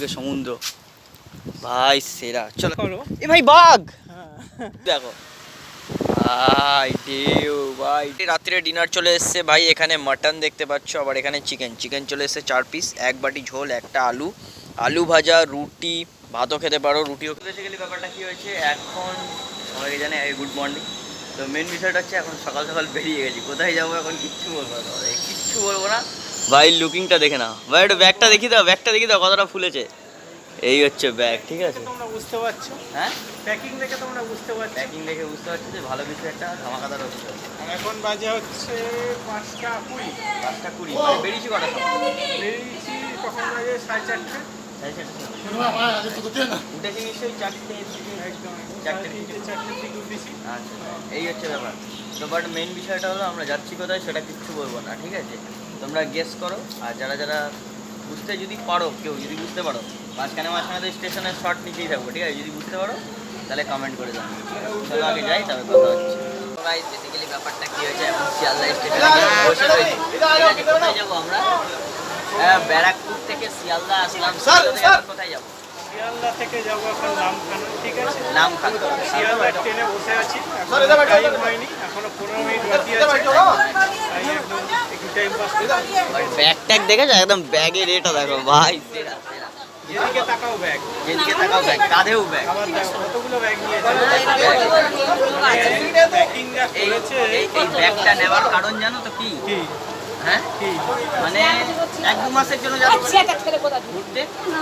ওদিকে সমুদ্র। ভাই সেরা। চলো। এ ভাই বাঘ! হ্যাঁ। দেখো। ভাই ঢেউ ভাই। রাত্রে ডিনার চলে এসছে। ভাই এখানে মাটন দেখতে পাচ্ছ আবার এখানে চিকেন। চিকেন চলে এসছে চার পিস এক বাটি ঝোল একটা আলু। আলু ভাজা রুটি ভাতও খেতে পারো রুটিও বেসিক্যালি ব্যাপারটা কি হয়েছে এখন সবাইকে জানে গুড মর্নিং তো মেন বিষয়টা হচ্ছে এখন সকাল সকাল বেরিয়ে গেছি। কোথায় যাব এখন কিচ্ছু বলব না। কিচ্ছু বলব না। ভাই লুকিংটা দেখে নাও। ভাই একটু ব্যাগটা দেখি দাও ব্যাগটা দেখি দাও কতটা ফুলেছে এই হচ্ছে ব্যাগ ঠিক আছে? তোমরা বুঝতে পারছ? হ্যাঁ? প্যাকিং দেখে তোমরা বুঝতে পারছ? প্যাকিং দেখে বুঝতে পারছ যে ভালো কিছু একটা ধামাকাদার হচ্ছে আর এখন বাজে হচ্ছে পাঁচটা কুড়ি। পাঁচটা কুড়ি মানে বেরিয়েছি কটা সময়? বেরিয়েছি কখন বাজে? সাড়ে চারটে। উঠেছি নিশ্চয়ই চারটে। একদম আচ্ছা এই হচ্ছে ব্যাপার। তো বাট মেন বিষয়টা হলো আমরা যাচ্ছি কোথায় সেটা কিচ্ছু বলব না ঠিক আছে? তোমরা গেস করো আর যারা যারা বুঝতে যদি পারো কেউ যদি বুঝতে পারো মাঝখানে মাঝখানে তো স্টেশনের শর্ট নিচেই থাকব ঠিক আছে? যদি বুঝতে পারো তাহলে কমেন্ট করে দাও। চলো আগে যাই তবে কথা হচ্ছে। গাইস বেসিক্যালি ব্যাপারটা কি হয়েছে? এখন শিয়ালদা স্টেশনে বসে রয়েছি। কোথায় যাব আমরা? হ্যাঁ ব্যারাকপুর থেকে শিয়ালদা আসলাম। শিয়ালদা থেকে কোথায় যাব? শিয়ালদা থেকে যাব এখন নামখানা ঠিক আছে? নাম খান শিয়ালদা ট্রেনে বসে আছি। টাইম হয়নি এখনও পনেরো মিনিট বাকি আছে তাই একদম একটু টাইম পাস ব্যাগ ট্যাগ দেখেছ একদম ব্যাগের এটা দেখো ভাই। যেদিকে তাকাও ব্যাগ যেদিকে তাকাও ব্যাগ কাঁধেও ব্যাগ কতগুলো ব্যাগ নিয়েছে এই ব্যাগটা নেওয়ার কারণ জানো তো কি? হ্যাঁ? কি মানে এক দু মাসের জন্য যাচ্ছি ঘুরতে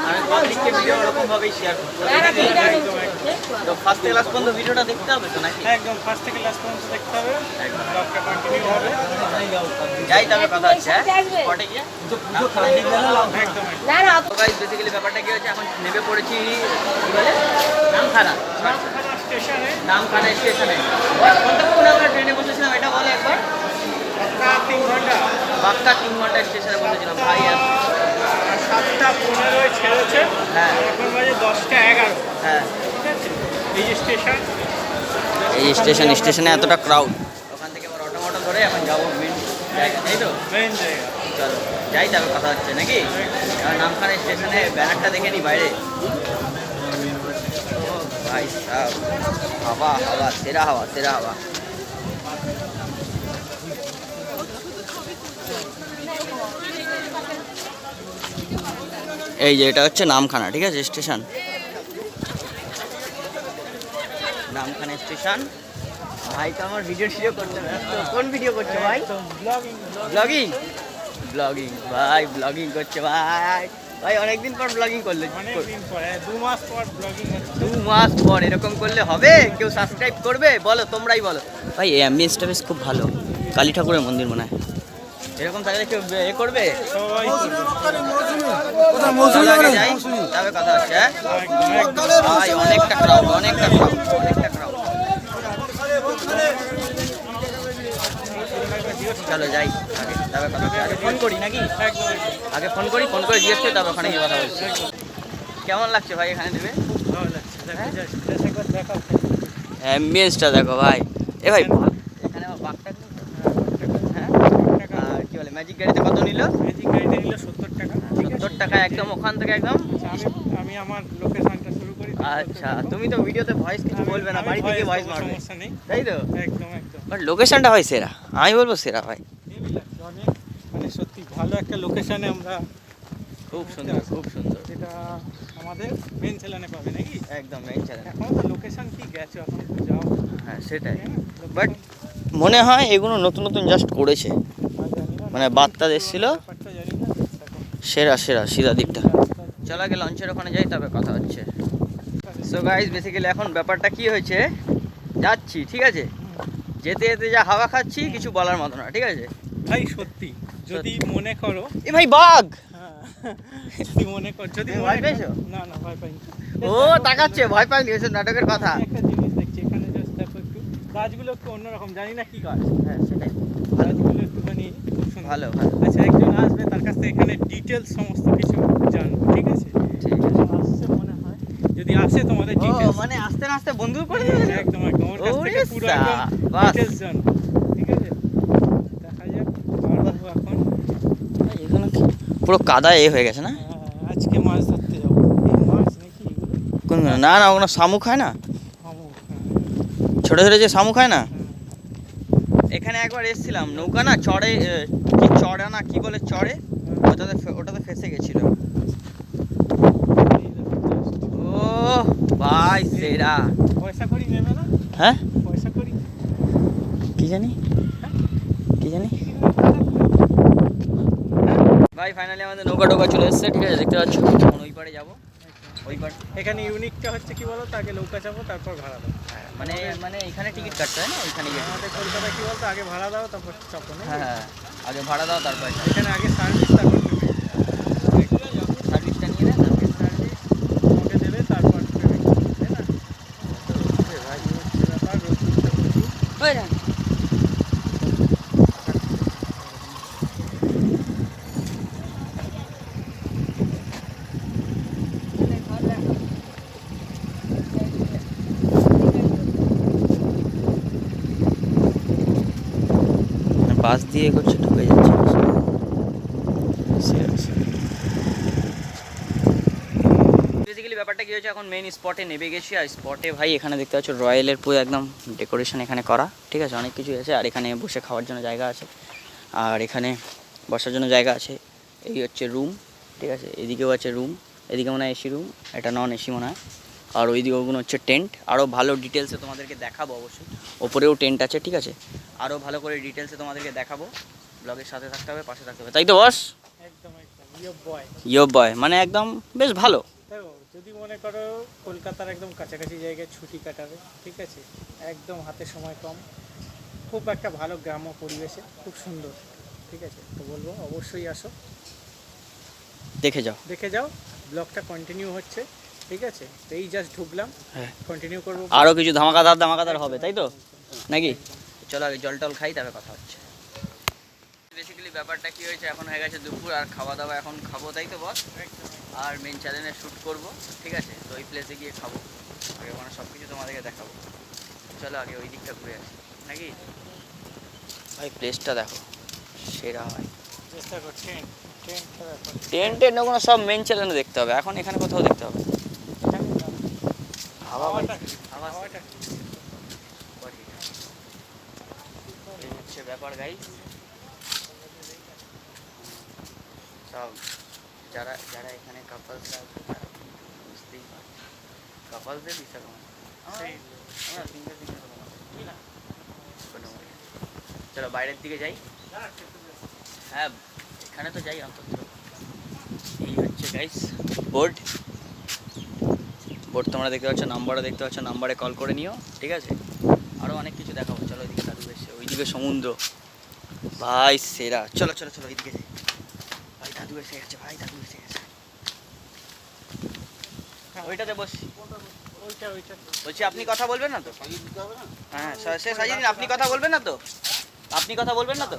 আমি পাবলিককে ভিডিও ওরকম ভাবেই শেয়ার করতে তো ফার্স্ট ক্লাস পর্যন্ত ভিডিওটা দেখতে হবে তো নাকি? একদম ফার্স্ট থেকে লাস্ট পর্যন্ত দেখতে হবে। একদম। ব্লগটা কন্টিনিউ হবে। যাই তবে কথা হচ্ছে হ্যাঁ? পটে গিয়ে? একদম গাইস বেসিক্যালি ব্যাপারটা কি হচ্ছে এখন নেমে পড়েছি কি বলে? নামখানা। নামখানা স্টেশনে। নামখানা স্টেশনে। কতক্ষণ আমরা ট্রেনে বসেছিলাম এটা বলে একবার। বাক্কা তিন ঘণ্টা স্টেশনে বসেছিলাম ভাই আর সাতটা পনেরোয় ছেড়েছে। হ্যাঁ। এখন বাজে দশটা এগারো। হ্যাঁ। এই যে স্টেশন। এই স্টেশন স্টেশনে এতটা ক্রাউড ওখান থেকে আবার অটো মটো ধরে এখন যাব মেন জায়গা তাই তো? মেন জায়গা। চলো যাই তবে কথা হচ্ছে নাকি? নামখানা স্টেশনে ব্যানারটা দেখে নি বাইরে। ভাই সাহ হাওয়া হাওয়া সেরা হাওয়া সেরা হাওয়া। এই যে এটা হচ্ছে নামখানা ঠিক আছে স্টেশন। নামখানা স্টেশন। ভাই তো আমার ভিডিও টিডিও করতে কোন ভিডিও করছে ভাই? ব্লগিং ব্লগিং ব্লগিং ভাই ব্লগিং করছে ভাই। ভাই অনেকদিন পর ব্লগিং করলে। পরে দু মাস পর ব্লগিং দু মাস পর এরকম করলে হবে? কেউ সাবস্ক্রাইব করবে? বলো তোমরাই বলো। ভাই এই অ্যাম্বিয়েন্সটা বেশ খুব ভালো। কালী ঠাকুরের মন্দির মনে হয়। এরকম থাকলে কেউ এ করবে? তবে কথা হচ্ছে হ্যাঁ? ভাই অনেকটা ক্রাউড অনেকটা ক্রাউড অনেকটা ক্রাউড চলো যাই আগে তবে কথা আগে ফোন করি নাকি? আগে ফোন করি ফোন করে জিজ্ঞেস করি তবে ওখানে গিয়ে কথা বলছি। কেমন লাগছে ভাই এখানে দেবে ভালো লাগছে দেখা যায় অ্যাম্বিয়েন্সটা দেখো ভাই। এ ভাই এখানে আমার বাঘটা হ্যাঁ আর কি বলে ম্যাজিক গাড়িতে কত নিল? ম্যাজিক গাড়িতে নিল সত্তর টাকা। সত্তর টাকা একদম ওখান থেকে একদম? আচ্ছা, আমি আমি আমার লোকেশনটা শুরু করি আচ্ছা তুমি তো ভিডিওতে ভয়েস কিছু বলবে না বাড়ি থেকে ভয়েস মারবে। সমস্যা নেই। তাই তো? একদম একদম। বাট লোকেশনটা হয় সেরা আমি বলব সেরা ভাই। অনেক মানে সত্যি ভালো একটা লোকেশনে আমরা খুব সুন্দর খুব সুন্দর। যেটা আমাদের মেন চ্যানেলে পাবে নাকি? একদম মেইন চ্যানেল এখন তো লোকেশন কি গেছে এখন যাও। হ্যাঁ সেটাই। না? বাট মনে হয় এগুলো নতুন নতুন জাস্ট করেছে। মানে বার্তা এসেছিল সেরা সেরা সিধা দিকটা চল আগে লঞ্চের ওখানে যাই তবে কথা হচ্ছে। সো গাইজ বেসিক্যালি এখন ব্যাপারটা কি হয়েছে? যাচ্ছি ঠিক আছে? যেতে যেতে যা হাওয়া খাচ্ছি কিছু বলার মতো না ঠিক আছে? ভাই সত্যি। যদি মনে করো। এ ভাই বাঘ! হ্যাঁ, যদি মনে কর যদি ভয় করো- না না ভয় পাইনি। ও তাকাচ্ছে ভয় পাইনি এসব নাটকের কথা। একটা জিনিস দেখছি এখানে জাস্ট দেখো একটু। গাছগুলো একটু অন্যরকম জানি না কি গাছ। হ্যাঁ সেটাই ভালো গাছগুলো একটুখানি খুব সুন্দর ভালো ভালো। আচ্ছা একজন আসবে তার কাছ থেকে এখানে ডিটেলস সমস্ত কিছু জানব ঠিক আছে? ঠিক আছে। আসছে মনে হয়। যদি আসে তোমাদের ডিটেলস মানে আস্তে আস্তে বন্ধু করে দিয়েছ? একদম একদম ওর কাছ থেকে পুরো একদম ডিটেলস জানব ঠিক আছে? দেখা যাক এখন। এগুলো কি? পুরো কাদা এ হয়ে গেছে না? আজকে মাছ ধরতে যাব। না না ওগুলো শামুক হয় না? শামুক ছোটো ছোটো যে শামুক হয় না? এখানে একবার এসেছিলাম নৌকা না চড়ে কি চড়া না কি বলে চড়ে ওটাতে ওটাতে ফেসে গেছিল। ও ভাই সেরা। পয়সা করি নেবে না? হ্যাঁ? পয়সা করি। কি জানি? কি জানি? ভাই ফাইনালি আমাদের নৌকা টোকা চলে এসেছে ঠিক আছে দেখতে পাচ্ছ ওই পারে যাব। ওই পার এখানে ইউনিকটা হচ্ছে কি বলো? তাকে নৌকা চাপো তারপর হ্যাঁ, মানে মানে এখানে টিকিট কাটতে হয় না? ওইখানে গিয়ে আমাদের কলকাতায় কি বলতো আগে ভাড়া দাও তারপর চপ্পল হ্যাঁ হ্যাঁ। আগে ভাড়া দাও তারপর এখানে। আগে সার্ভিস তারপর সার্ভিসটা নিয়ে নেয় তারপর সার্ভিস তোমাকে দেবে তারপর payment করবে, তাই না এ ভাই এই হচ্ছে ব্যাপার রোদ্দুরটা প্রচুর বাস দিয়ে করছে ঢুকে যাচ্ছে বেসিক্যালি ব্যাপারটা কি হয়েছে এখন মেইন স্পটে নেমে গেছি আর স্পটে ভাই এখানে দেখতে পাচ্ছ রয়্যালের পুরো একদম ডেকোরেশন এখানে করা ঠিক আছে? অনেক কিছু আছে আর এখানে বসে খাওয়ার জন্য জায়গা আছে আর এখানে বসার জন্য জায়গা আছে। এই হচ্ছে রুম ঠিক আছে? এদিকেও আছে রুম এদিকে মনে হয় এসি রুম এটা নন এসি মনে হয়। আর ওইদিকে ওগুলো হচ্ছে টেন্ট আরও ভালো ডিটেলসে তোমাদেরকে দেখাবো অবশ্যই। ওপরেও টেন্ট আছে ঠিক আছে? আরও ভালো করে ডিটেলসে তোমাদেরকে দেখাবো। ব্লগের সাথে থাকতে হবে পাশে থাকতে হবে। তাই তো বস একদম একদম। ইয়ে বয় ইয়ো বয় মানে একদম বেশ ভালো। যদি মনে করো কলকাতার একদম কাছাকাছি জায়গায় ছুটি কাটাবে ঠিক আছে? একদম হাতে সময় কম। খুব একটা ভালো গ্রাম্য পরিবেশে খুব সুন্দর ঠিক আছে? তো বলব অবশ্যই আসো। দেখে যাও। দেখে যাও ব্লগটা কন্টিনিউ হচ্ছে ঠিক আছে? তো এই জাস্ট ঢুকলাম হ্যাঁ। কন্টিনিউ করব। আরও কিছু ধামাকাদার ধামাকাদার হবে তাই তো? নাকি? চলো আগে জল টল খাই তারপরে কথা হচ্ছে। বেসিক্যালি ব্যাপারটা কি হয়েছে এখন হয়ে গেছে দুপুর আর খাওয়া দাওয়া এখন খাব তাই তো বস আর মেন চ্যানেলে শ্যুট করব ঠিক আছে? তো ওই প্লেসে গিয়ে খাব আগে ওখানে সব কিছু তোমাদেরকে দেখাবো। চলো আগে ওই দিকটা ঘুরে আসি নাকি? ভাই প্লেসটা দেখো সেরা হয়। ব্যাপার টেন্টের ওগুলো সব মেন চ্যানেলে দেখতে হবে এখন এখানে কোথাও দেখতে হবে। হাওয়া হাওয়াটা হাওয়া হাওয়াটা এই হচ্ছে ব্যাপার গাই সব যারা যারা এখানে কাপলস আছে তারা বুঝতেই পারছে। কাপলসদের বিষয় কম সেই আমরা সিঙ্গেল সিঙ্গেল চলো বাইরের দিকে যাই। হ্যাঁ এখানে তো যাই অন্তত। এই হচ্ছে গাইস বোর্ড বোর্ড তোমরা দেখতে পাচ্ছ নাম্বারও দেখতে পাচ্ছ নাম্বারে কল করে নিও ঠিক আছে? আরও অনেক কিছু দেখাবো। চলো এদিকে দাদু এসছে ওইদিকে সমুদ্র। ভাই, সেরা। চলো চলো চলো ওইদিকে যাই। ভাই, দাদু এসে গেছে, ভাই, দাদু এসে গেছে। ওইটাতে বসি ওইটা ওইটা বলছি, আপনি কথা বলবেন না তো? হ্যাঁ সে- সাজিয়ে দিন আপনি কথা বলবেন না তো? আপনি কথা বলবেন না তো?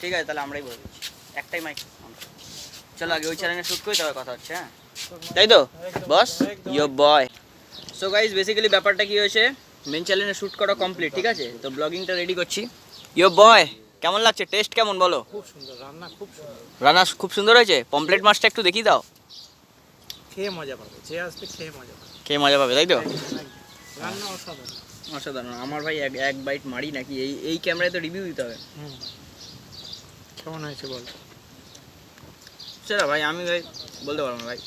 ঠিক আছে, তাহলে আমরাই বলে দিচ্ছি। একটাই মাইক চলো, আগে ওই চ্যানেলে শ্যুট করি তবে কথা হচ্ছে হ্যাঁ? তাই তো? Boss. Yo boy so guys basically ব্যাপারটা কি হয়েছে? মেন চ্যানেলে শ্যুট করা কমপ্লিট ঠিক আছে? তো ব্লগিংটা রেডি করছি। ইয়ো বয় কেমন লাগছে? টেস্ট কেমন বলো? খুব সুন্দর রান্না খুব সুন্দর। রান্না খুব সুন্দর হয়েছে? পমপ্লেট মাছটা একটু দেখিয়ে দাও। খেয়ে মজা পাবে যে আসবে খেয়ে মজা পাবে। খেয়ে মজা পাবে তাই তো। রান্না অসাধারণ। অসাধারণ। আমার ভাই এক এক বাইট মারি নাকি? এই এই ক্যামেরায় তো রিভিউ দিতে হবে। কেমন হয়েছে বল? সেটা ভাই আমি ভাই বলতে পারব না ভাই।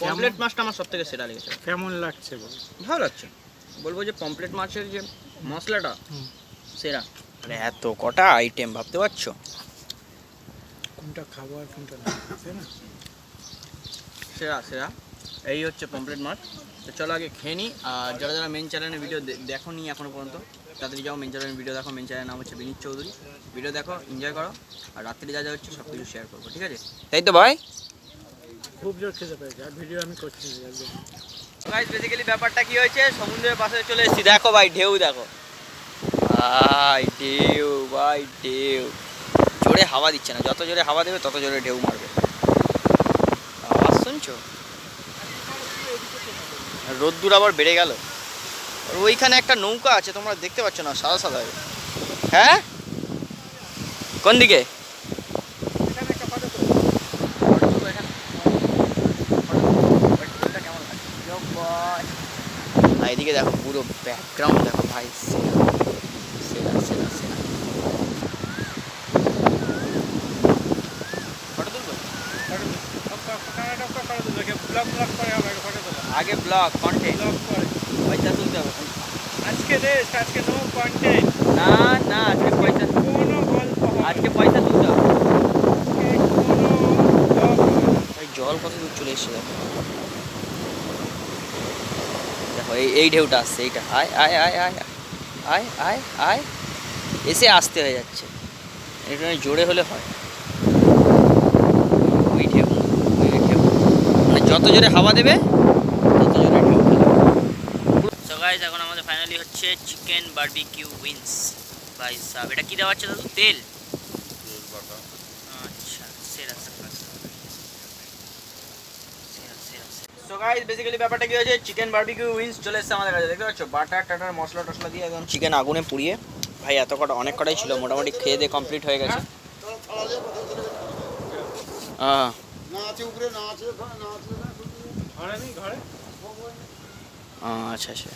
পমপ্লেট মাছটা আমার সব থেকে সেরা লেগেছে। কেমন লাগছে বল? ভালো লাগছে। বলব যে পমপ্লেট মাছের যে মশলাটা সেরা। আরে এত কটা আইটেম ভাবতে পারছ? কোনটা খাব আর কোনটা না সেরা সেরা। এই হচ্ছে পমপ্লেট মাছ তো চলো আগে খেয়ে নিই আর যারা যারা মেন চ্যানেলের ভিডিও দেখো নি এখনও পর্যন্ত তাড়াতাড়ি যাও মেন চ্যানেলের ভিডিও দেখো। মেন চ্যানেলের নাম হচ্ছে বিনীত চৌধুরী। ভিডিও দেখো এনজয় করো আর রাত্রি যা যা হচ্ছে সব কিছু শেয়ার করব ঠিক আছে? তাই তো ভাই? খুব জোর খেতে পেয়েছে আর ভিডিও আমি করছি বেসিক্যালি ব্যাপারটা কি হয়েছে? সমুদ্রের পাশে চলে এসেছি। দেখো ভাই ঢেউ দেখো। ভাই, ঢেউ ভাই, ঢেউ। জোরে হাওয়া দিচ্ছে না, যত জোরে হাওয়া দেবে তত জোরে ঢেউ মারবে। আওয়াজ শুনছো? রোদ্দুর আবার বেড়ে গেল। ওইখানে একটা নৌকা আছে, তোমরা দেখতে পাচ্ছ না, সাদা সাদা। হ্যাঁ? কোন দিকে। এদিকে দেখো পুরো ব্যাকগ্রাউন্ড দেখো ভাই সেরা সেরা সেরা সেরা ফটো তুলবো আগে ব্লগ কন্টেন্ট পয়সা তুলতে হবে। আজকে রেস্ট আজকে নো কন্টেন্ট না না আজকে পয়সা কোনো গল্প আজকে পয়সা তুলতে হবে। জল কত দূর চলে এসছে দেখো। এই এই ঢেউটা আসছে এইটা। আয় আয় আয় আয় আয় আয় আয়। এসে আসতে হয়ে যাচ্ছে। এটা জোরে হলে হয়। ওই ঢেউ ওই ঢেউ। মানে যত জোরে হাওয়া দেবে সো গাইস এখন আমাদের ফাইনালি হচ্ছে চিকেন বারবিকিউ উইংস ভাই সাব এটা কি দেওয়া হচ্ছে দাদু? তেল? আচ্ছা সেরা সেরা সো গাইস বেসিক্যালি ব্যাপারটা কি হয়েছে? চিকেন বারবিকিউ উইংস চলে এসেছে আমাদের কাছে। দেখতে পাচ্ছ? বাটার টাটার মশলা টশলা দিয়ে একদম চিকেন আগুনে পুড়িয়ে। ভাই এত কটা অনেক কটাই ছিল। মোটামুটি খেয়ে দিয়ে কমপ্লিট হয়ে গেছে। হ্যাঁ না আছে উপরে না আছে না আছে ঘরে নেই ঘরে? আহ, আচ্ছা আচ্ছা।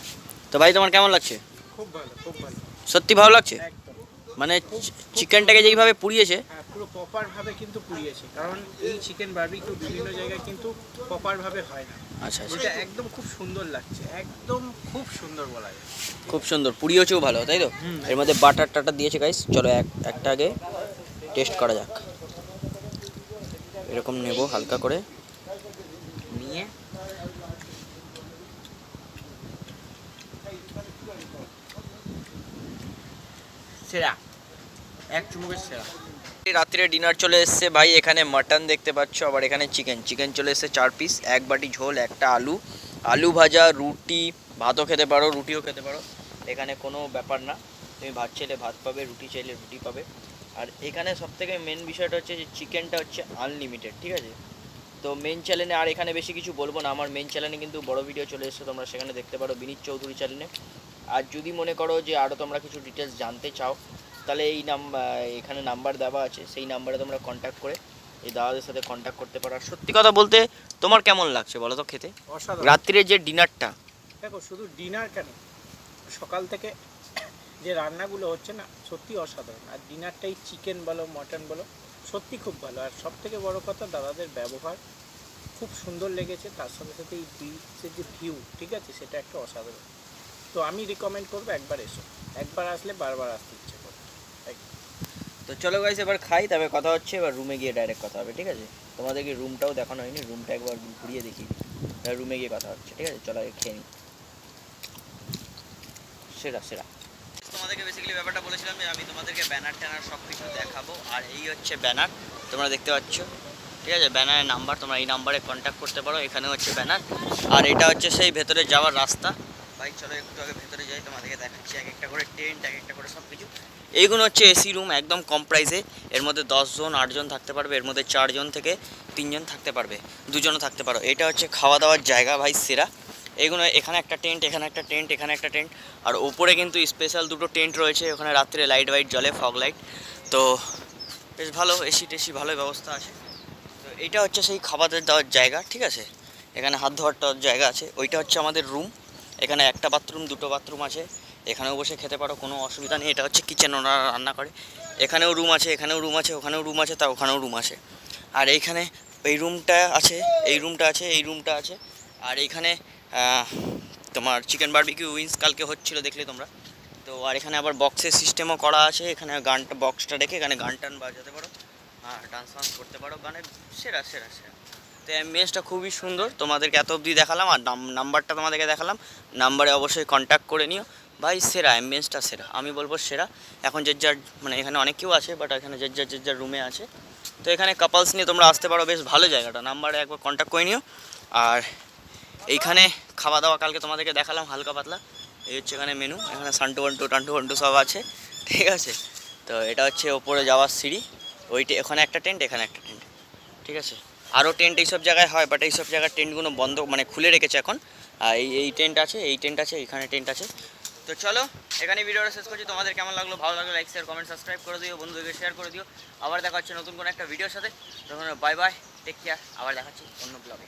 তো ভাই তোমার কেমন লাগছে? খুব ভালো খুব ভালো। সত্যি ভালো লাগছে? মানে চিকেনটাকে যেইভাবে পুড়িয়েছে? হ্যাঁ পুরো প্রপার ভাবে কিন্তু পুড়িয়েছে। কারণ এই চিকেন বারবিকিউ বিভিন্ন জায়গায় কিন্তু প্রপার ভাবে হয় না। আচ্ছা আচ্ছা। যেটা একদম খুব সুন্দর লাগছে। একদম খুব সুন্দর বলা যায়। খুব সুন্দর। পুড়িয়েছেও ভালো তাই তো? এর মধ্যে বাটার টাটার দিয়েছে গাইস চলো এক একটা আগে টেস্ট করা যাক। এরকম নেব হালকা করে। নিয়ে সেরা। এক চুমুকের সেরা। রাত্রে ডিনার চলে এসছে ভাই, এখানে মাটন দেখতে পাচ্ছ, আবার এখানে চিকেন। চিকেন চলে এসছে চার পিস এক বাটি ঝোল, একটা আলু। আলু ভাজা, রুটি, ভাতও খেতে পারো, রুটিও খেতে পারো। এখানে কোনো ব্যাপার না, তুমি ভাত চাইলে ভাত পাবে, রুটি চাইলে রুটি পাবে। আর এখানে সবথেকে মেন বিষয়টা হচ্ছে যে চিকেনটা হচ্ছে আনলিমিটেড ঠিক আছে? তো মেন চ্যানেলে আর এখানে বেশি কিছু বলব না, আমার মেন চ্যানেলে কিন্তু বড় ভিডিও চলে এসছে, তোমরা সেখানে দেখতে পারো বিনীত চৌধুরী চ্যানেলে আর যদি মনে করো যে আরও তোমরা কিছু ডিটেলস জানতে চাও তাহলে এই নাম্বার এখানে নাম্বার দেওয়া আছে সেই নাম্বারে তোমরা কন্ট্যাক্ট করে এই দাদাদের সাথে কন্ট্যাক্ট করতে পারো। আর সত্যি কথা বলতে তোমার কেমন লাগছে বলো তো খেতে? অসাধারণ। রাত্রির যে ডিনারটা দেখো শুধু ডিনার কেন? সকাল থেকে যে রান্নাগুলো হচ্ছে না সত্যি অসাধারণ। আর ডিনারটাই চিকেন বলো মটন বলো সত্যি খুব ভালো। আর সব থেকে বড় কথা দাদাদের ব্যবহার খুব সুন্দর লেগেছে। তার সাথে সাথে এই বিচের যে ভিউ ঠিক আছে? সেটা একটা অসাধারণ। তো আমি রিকমেন্ড করব একবার এসো। একবার আসলে বারবার আসতে ইচ্ছে করে। তো চলো গাইস এবার খাই, তবে কথা হচ্ছে এবার রুমে গিয়ে ডাইরেক্ট কথা হবে, ঠিক আছে? তোমাদেরকে রুমটাও দেখানো হয়নি রুমটা একবার ঘুরিয়ে দেখি। রুমে গিয়ে কথা হচ্ছে, ঠিক আছে? চলো আগে খেয়ে নিই। সেরা সেরা। তোমাদেরকে বেসিক্যালি ব্যাপারটা বলেছিলাম যে আমি তোমাদেরকে ব্যানার ট্যানার সব কিছু দেখাবো, আর এই হচ্ছে ব্যানার তোমরা দেখতে পাচ্ছ, ঠিক আছে? ব্যানারের নাম্বার তোমরা এই নাম্বারে কন্ট্যাক্ট করতে পারো, এখানে হচ্ছে ব্যানার আর এটা হচ্ছে সেই ভেতরে যাওয়ার রাস্তা। ভাই চলো, একটু আগে ভেতরে যাই, তোমাদেরকে দেখাচ্ছি, এক একটা করে টেন্ট এক একটা করে সব কিছু এইগুলো হচ্ছে এসি রুম একদম কম প্রাইসে এর মধ্যে দশজন, আটজন থাকতে পারবে, এর মধ্যে চারজন থেকে তিনজন থাকতে পারবে, দুজনও থাকতে পারো। এটা হচ্ছে খাওয়া দাওয়ার জায়গা ভাই, সেরা। এগুলো এখানে একটা টেন্ট এখানে একটা টেন্ট এখানে একটা টেন্ট আর ওপরে কিন্তু স্পেশাল দুটো টেন্ট রয়েছে, ওখানে রাত্রে লাইট ওয়াইট জ্বলে ফগ লাইট তো বেশ ভালো এসি টেসি ভালো ব্যবস্থা আছে। তো এইটা হচ্ছে সেই খাবার দাওয়ার জায়গা, ঠিক আছে? এখানে হাত ধোয়ার জায়গা আছে। ওইটা হচ্ছে আমাদের রুম এখানে একটা বাথরুম, দুটো বাথরুম আছে। এখানেও বসে খেতে পারো, কোনো অসুবিধা নেই। এটা হচ্ছে কিচেন, ওনারা রান্না করে। এখানেও রুম আছে, এখানেও রুম আছে, ওখানেও রুম আছে, তা ওখানেও রুম আছে। আর এইখানে এই রুমটা আছে, এই রুমটা আছে, এই রুমটা আছে। আর এইখানে তোমার চিকেন বারবিকিউ উইংস কালকে হচ্ছিল, দেখলে তোমরা। তো আর এখানে আবার বক্সের সিস্টেমও করা আছে। এখানে গানটা, বক্সটা রেখে এখানে গান টান বাজাতে পারো। আর ডান্স ফান্স করতে পারো, গানের। সেরা সেরা সেরা। তো অ্যাম্বিয়েন্সটা খুবই সুন্দর। তোমাদেরকে এত অবধি দেখালাম আর নাম- নাম্বারটা তোমাদেরকে দেখালাম। নাম্বারে অবশ্যই কন্ট্যাক্ট করে নিও। ভাই, সেরা অ্যাম্বিয়েন্সটা সেরা। আমি বলব সেরা। এখন যে যার মানে এখানে অনেক কেউ আছে বাট এখানে যে যার যে যার রুমে আছে। তো এখানে কাপলস নিয়ে তোমরা আসতে পারো, বেশ ভালো জায়গাটা। নাম্বারে একবার কন্ট্যাক্ট করে নিও। আর এইখানে খাওয়া দাওয়া কালকে তোমাদেরকে দেখালাম, হালকা পাতলা। এই হচ্ছে এখানে মেনু এখানে সান্টু বান্টু, টান্টু বান্টু সব আছে। ঠিক আছে? তো এটা হচ্ছে ওপরে যাওয়ার সিঁড়ি। ওইটা, এখানে একটা টেন্ট এখানে একটা টেন্ট ঠিক আছে? আরও টেন্ট এইসব জায়গায় হয় বাট এইসব জায়গায় টেন্টগুলো বন্ধ মানে খুলে রেখেছে এখন। এই এই টেন্ট আছে, এই টেন্ট আছে এইখানে টেন্ট আছে। তো চলো, এখানে ভিডিওটা শেষ করছি। তোমাদের কেমন লাগল? ভালো লাগল লাইক শেয়ার কমেন্ট সাবস্ক্রাইব করে দিও, বন্ধুদেরকে শেয়ার করে দিও। আবার দেখা হচ্ছে নতুন কোনো একটা ভিডিওর সাথে। তখন বাই বাই টেক কেয়ার আবার দেখাচ্ছি অন্য ব্লগে